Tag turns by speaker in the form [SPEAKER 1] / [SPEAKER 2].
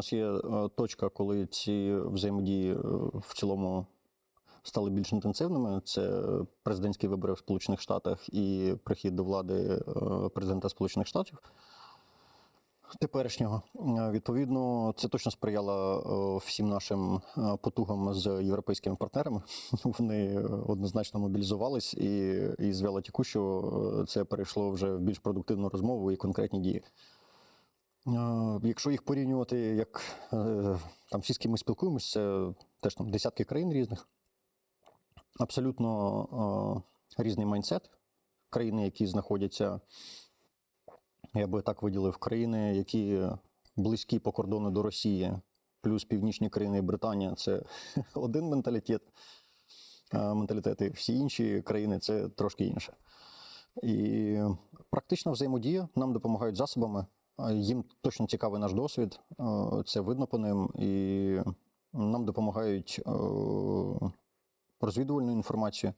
[SPEAKER 1] нас є е, точка, коли ці взаємодії е, в цілому стали більш інтенсивними. Це президентські вибори в Сполучених Штатах і прихід до влади е, президента Сполучених Штатів. Теперішнього відповідно це точно сприяло всім нашим потугам з європейськими партнерами. Вони однозначно мобілізувались, і, і з вялотікущого це перейшло вже в більш продуктивну розмову і конкретні дії. Е, Якщо їх порівнювати, як е, там всі, з ким ми спілкуємося, теж там десятки країн різних. Абсолютно е, різний майндсет. Країни, які знаходяться, я би так виділив, країни, які близькі по кордону до Росії, плюс північні країни і Британія це один менталітет. Менталітети, всі інші країни це трошки інше. І практична взаємодія нам допомагають засобами. Їм точно цікавий наш досвід, це видно по ним, і нам допомагають розвідувальну інформацію.